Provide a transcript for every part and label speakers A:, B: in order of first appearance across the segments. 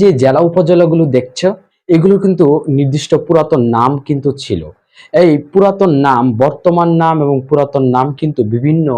A: যে জেলা উপজেলাগুলো দেখছ এগুলো কিন্তু নির্দিষ্ট পুরাতন নাম কিন্তু ছিল। এই পুরাতন নাম, বর্তমান নাম এবং পুরাতন নাম কিন্তু বিভিন্ন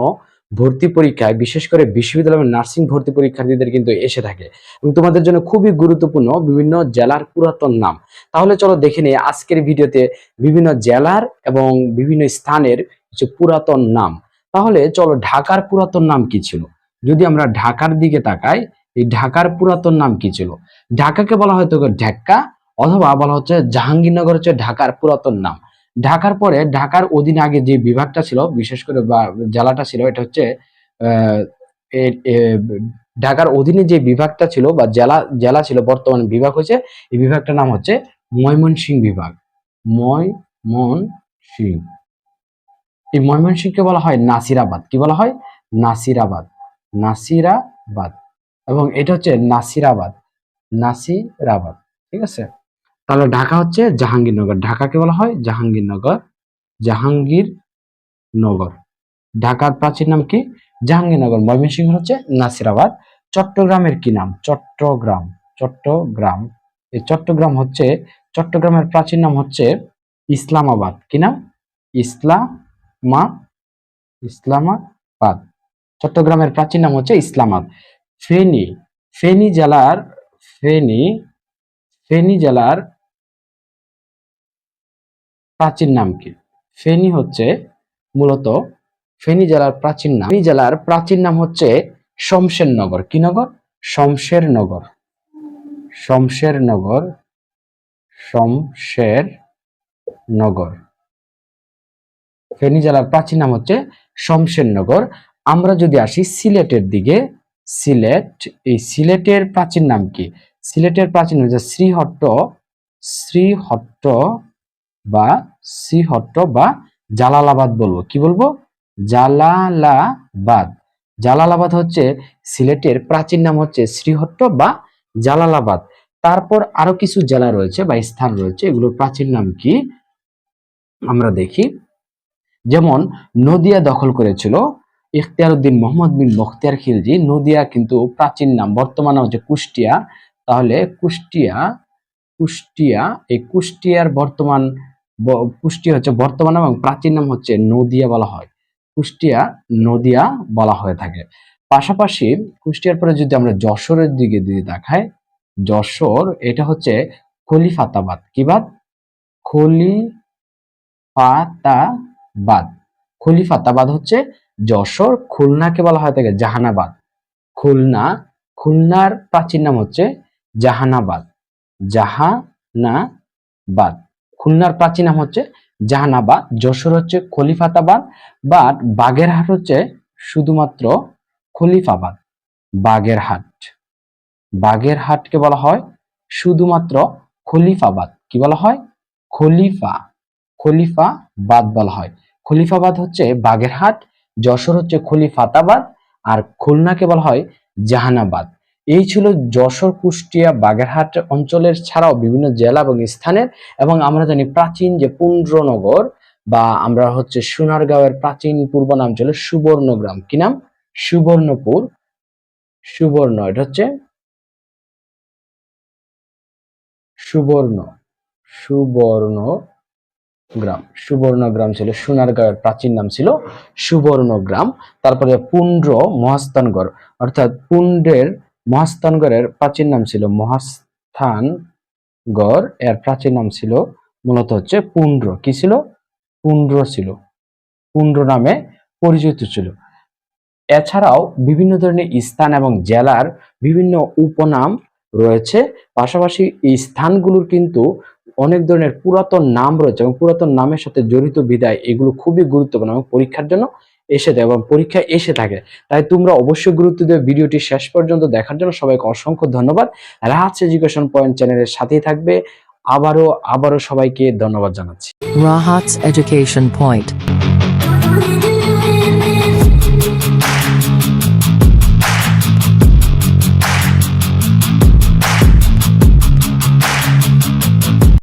A: ভর্তি পরীক্ষায়, বিশেষ করে বিশ্ববিদ্যালয়ের নার্সিং ভর্তি পরীক্ষার্থীদের কিন্তু এসে থাকে। এবং তোমাদের জন্য খুবই গুরুত্বপূর্ণ বিভিন্ন জেলার পুরাতন নাম। তাহলে চলো দেখে নিই আজকের ভিডিওতে বিভিন্ন জেলার এবং বিভিন্ন স্থানের কিছু পুরাতন নাম। তাহলে চলো ঢাকার পুরাতন নাম কি ছিল? যদি আমরা ঢাকার দিকে তাকাই এই ঢাকার পুরাতন নাম কি ছিল? ঢাকাকে বলা হয়তো ঢাকা, অথবা বলা হচ্ছে জাহাঙ্গীরনগর হচ্ছে ঢাকার পুরাতন নাম। ঢাকার পরে ঢাকার অধীনে আগে যে বিভাগটা ছিল, বিশেষ করে বা জেলাটা ছিল, এটা হচ্ছে ঢাকার অধীনে যে বিভাগটা ছিল বা জেলা জেলা ছিল, বর্তমানে বিভাগ হয়েছে, এই বিভাগটার নাম হচ্ছে ময়মনসিংহ বিভাগ। ময়মনসিংহ। এই ময়মনসিংহকে বলা হয় নাসিরাবাদ। কি বলা হয়? নাসিরাবাদ। নাসিরাবাদ। এবং এটা হচ্ছে নাসিরাবাদ। নাসিরাবাদ, ঠিক আছে? তাহলে ঢাকা হচ্ছে জাহাঙ্গীরনগর। ঢাকাকে বলা হয় জাহাঙ্গীরনগর জাহাঙ্গীরনগর। ঢাকার প্রাচীন নাম কি? জাহাঙ্গীরনগর। ময়মনসিংহ হচ্ছে নাসিরাবাদ। চট্টগ্রামের কি নাম? চট্টগ্রাম চট্টগ্রাম। এই চট্টগ্রাম হচ্ছে, চট্টগ্রামের প্রাচীন নাম হচ্ছে ইসলামাবাদ। কি নাম? ইসলামা ইসলামাবাদ। চট্টগ্রামের প্রাচীন নাম হচ্ছে ইসলামাবাদ। ফেনী ফেনী জেলার, ফেনী ফেনী জেলার প্রাচীন নাম কি? ফেনী হচ্ছে মূলত ফেনী জেলার প্রাচীন নাম। ফেনী জেলার প্রাচীন নাম হচ্ছে শমশেরনগর কি নগর? শমশেরনগর শমশেরনগর শমশের নগর। ফেনী জেলার প্রাচীন নাম হচ্ছে শমশেরনগর আমরা যদি আসি সিলেটের দিকে সিলেট, এই সিলেটের প্রাচীন নাম কি? সিলেটের প্রাচীন নাম হচ্ছে শ্রীহট্ট শ্রীহট্ট বা শ্রীহট্ট বা জালালাবাদ বলব। কি বলব? জালালাবাদ। জালালাবাদ হচ্ছে সিলেটের প্রাচীন নাম হচ্ছে শ্রীহট্ট বা জালালাবাদ। তারপর আরও কিছু জেলা রয়েছে বা স্থান রয়েছে, এগুলোর প্রাচীন নাম কি? আমরা দেখি। যেমন নদিয়া দখল করেছিল ইখতিয়ার উদ্দিন মোহাম্মদ বিন বখতিয়ার খিলজি, নদিয়া কিন্তু প্রাচীন নাম, বর্তমানে হচ্ছে কুষ্টিয়া। তাহলে কুষ্টিয়া কুষ্টিয়া, এই কুষ্টিয়ার বর্তমান কুষ্টিয়া হচ্ছে বর্তমান এবং প্রাচীন নাম হচ্ছে নদিয়া বলা হয়। কুষ্টিয়া, নদিয়া বলা হয়ে থাকে। পাশাপাশি কুষ্টিয়ার পরে যদি আমরা যশোরের দিকে যদি দেখাই, যশোর এটা হচ্ছে খলিফাতাবাদ। কি বাদ? খলিফাতাবাদ। খলিফাতাবাদ হচ্ছে যশোর খুলনাকে বলা হয় থাকে জাহানাবাদ। খুলনা, খুলনার প্রাচীন নাম হচ্ছে জাহানাবাদ। জাহানাবাদ। খুলনার প্রাচীন নাম হচ্ছে জাহানাবাদ, যশোর হচ্ছে খলিফাতাবাদ, বাট বাগেরহাট হচ্ছে শুধুমাত্র খলিফাবাদ, বাগেরহাট। বাগেরহাটকে বলা হয় শুধুমাত্র খলিফাবাদ। কি বলা হয়? খলিফা। খলিফাবাদ বলা হয়। খলিফাবাদ হচ্ছে বাগেরহাট যশোর হচ্ছে খলিফাতাবাদ আর খুলনাকে বলা হয় জাহানাবাদ। এই ছিল যশোর, কুষ্টিয়া, বাগেরহাট অঞ্চলের ছাড়াও বিভিন্ন জেলা এবং স্থানের এবং আমরা জানি প্রাচীন যে পুন্ড্রনগর বা আমরা হচ্ছে সোনারগাঁওয়ের প্রাচীন পূর্ব নাম ছিল সুবর্ণগ্রাম। কি নাম? সুবর্ণপুর। সুবর্ণ, এটা হচ্ছে সুবর্ণ। সুবর্ণ। গ্রাম। সুবর্ণগ্রাম ছিল, সোনারগাঁওয়ের প্রাচীন নাম ছিল সুবর্ণগ্রাম তারপরে পুন্ড্র মহাস্থানগড়, অর্থাৎ পুণ্ডের মহাস্থানগড়ের প্রাচীন নাম ছিল মহাস্থানগড়, এর প্রাচীন নাম ছিল মূলত হচ্ছে পুন্ড্র কি ছিল? পুন্ড্র ছিল। পুন্ড্র নামে পরিচিত ছিল। এছাড়াও বিভিন্ন ধরনের স্থান এবং জেলার বিভিন্ন উপনাম রয়েছে। পাশাপাশি এই স্থানগুলোর কিন্তু অনেক ধরনের পুরাতন নাম রয়েছে এবং পুরাতন নামের সাথে জড়িত বিদায় এগুলো খুবই গুরুত্বপূর্ণ এবং পরীক্ষার জন্য এসে দেয় এবং পরীক্ষায় এসে থাকে। তাই তোমরা অবশ্যই গুরুত্ব দেবে ভিডিওটি শেষ পর্যন্ত দেখার জন্য সবাইকে অসংখ্য ধন্যবাদ। রাহাত এডুকেশন পয়েন্ট চ্যানেলের সাথেই থাকবে। আবারও আবারও সবাইকে ধন্যবাদ জানাচ্ছি।
B: Rahat's education Point.